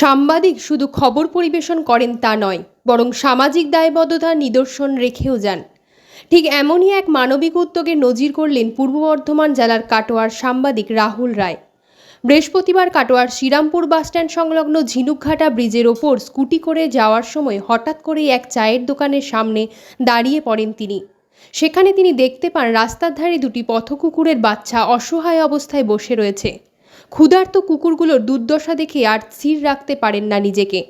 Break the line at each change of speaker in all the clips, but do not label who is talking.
সাংবাদিক শুধু খবর পরিবেশন করেন তা নয়, বরং সামাজিক দায়বদ্ধতার নিদর্শন রেখেও যান। ঠিক এমনই এক মানবিক উদ্যোগে নজির করলেন পূর্ব বর্ধমান জেলার কাটোয়ার সাংবাদিক রাহুল রায়। বৃহস্পতিবার কাটোয়ার শ্রীরামপুর বাসস্ট্যান্ড সংলগ্ন ঝিনুকঘাটা ব্রিজের ওপর স্কুটি করে যাওয়ার সময় হঠাৎ করেই এক চায়ের দোকানের সামনে দাঁড়িয়ে পড়েন তিনি। সেখানে তিনি দেখতে পান রাস্তার ধারে দুটি পথকুকুরের বাচ্চা অসহায় অবস্থায় বসে রয়েছে। ক্ষুধার্ত কুকুরগুলোর দুর্দশা দেখে আর স্থির রাখতে পারেন না নিজেকে।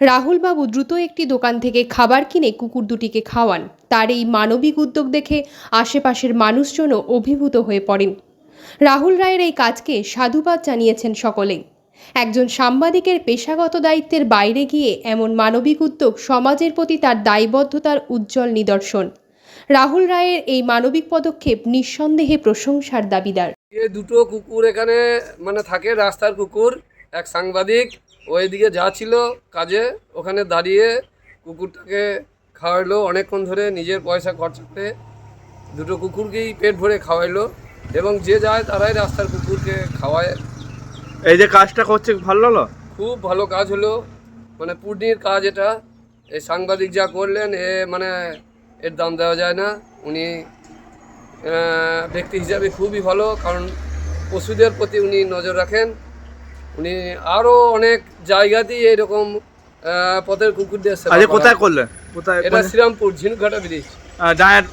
রাহুলবাবু দ্রুত একটি দোকান থেকে খাবার কিনে কুকুর দুটিকে খাওয়ান। তার এই মানবিক উদ্যোগ দেখে আশেপাশের মানুষজনও অভিভূত হয়ে পড়েন। রাহুল রায়ের এই কাজকে সাধুবাদ জানিয়েছেন সকলেই একজন সাংবাদিকের পেশাগত দায়িত্বের বাইরে গিয়ে এমন মানবিক উদ্যোগ সমাজের প্রতি তার দায়বদ্ধতার উজ্জ্বল নিদর্শন। রাহুল রায়ের এই মানবিক পদক্ষেপ নিঃসন্দেহে প্রশংসার দাবিদার।
এ দুটো কুকুর এখানে মানে থাকে রাস্তার কুকুর এক সাংবাদিক ওইদিকে যাচ্ছিল কাজে ওখানে দাঁড়িয়ে কুকুরটাকে খাওয়াইলো অনেকক্ষণ ধরে নিজের পয়সা খরচাতে দুটো কুকুরকেই পেট ভরে খাওয়াইলো এবং যে যায় তারাই রাস্তার কুকুরকে খাওয়ায়।
এই যে কাজটা করছে ভালো লাগল?
খুব ভালো কাজ হলো মানে পূর্ণির কাজ এটা। এই সাংবাদিক যা করলেন এ মানে এর দাম দেওয়া যায় না উনি ব্যক্তি হিসাবে খুবই ভালো কারণ পশুদের প্রতি উনি নজর রাখেন। উনি আরও অনেক জায়গাতেই এরকম পথের কুকুরদের
আজকে কোথায় করলেন? কোথায়
এটা শ্রীরামপুর ঝিনুকঘাটা ব্রিজ
জায়ের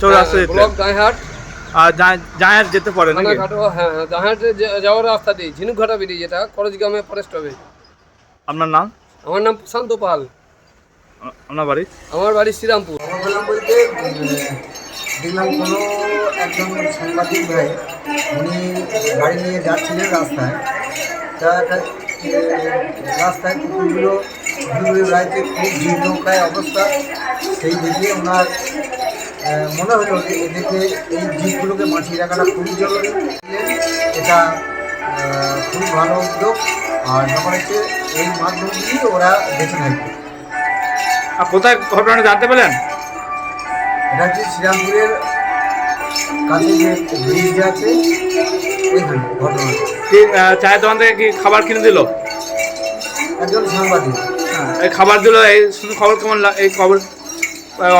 চৌরাস্তা
ব্লক গাঁহাট
আর জায়ের যেতে পারে নাকি?
থানাঘাট হ্যাঁ গাঁহাটে যাওয়ার রাস্তাতেই ঝিনুকঘাটা ব্রিজ এটা করজগ্রামে ফরেস্ট হবে।
আপনার নাম?
আমার নাম প্রশান্ত পাল।
আপনার বাড়ি?
আমার বাড়ি শ্রীরামপুর।
পেলাম বলতে দেখলাম কোনো একজন সাংবাদিক ভাই উনি গাড়ি নিয়ে যাচ্ছিলেন রাস্তায়। তা রাস্তায় কুকুরগুলো ঘুরে বেড়াইতে খুব জীর্ণকায় অবস্থা। সেই দেখে ওনার মনে হলো যে এদেরকে এই জীবগুলোকে বাঁচিয়ে রাখাটা খুবই জরুরি। এটা এ, খুবই ভালো উদ্যোগ। আর ব্যাপার হচ্ছে এই মাধ্যমগুলি ওরা বেছে থাকবে
আর কোথায় ঘটনাটা জানতে পেলেন?
এটা হচ্ছে শ্রীরামপুরের কাছে যে ব্রিজ আছে ওইখানে ঘটনা
কি চায়ের দোকান থেকে কি খাবার কিনে দিল?
একজন সাংবাদিক
এই খাবার দিল এই শুধু খবর কেমন এই খবর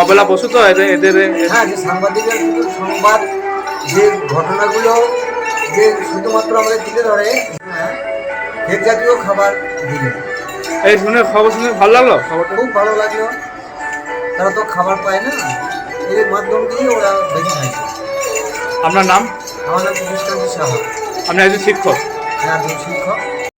অবেলা বসু তো এদের এদের
হ্যাঁ যে সাংবাদিকের শুধু সংবাদ যে ঘটনাগুলো যে শুধুমাত্র আমাদের তুলে ধরে হ্যাঁ, ক্ষেত জাতীয় খাবার দিলে।
এই শুনে খবর শুনে ভালো লাগল খবরটা?
খুব ভালো লাগল। তারা তো খাবার পায় না। এর মাধ্যম দিয়ে ওরা বেঁচে থাকে
আপনার নাম?
আমার নাম কৃষ্ণকান্ত সাহা।
আপনি একজন শিক্ষক?
হ্যাঁ একজন শিক্ষক।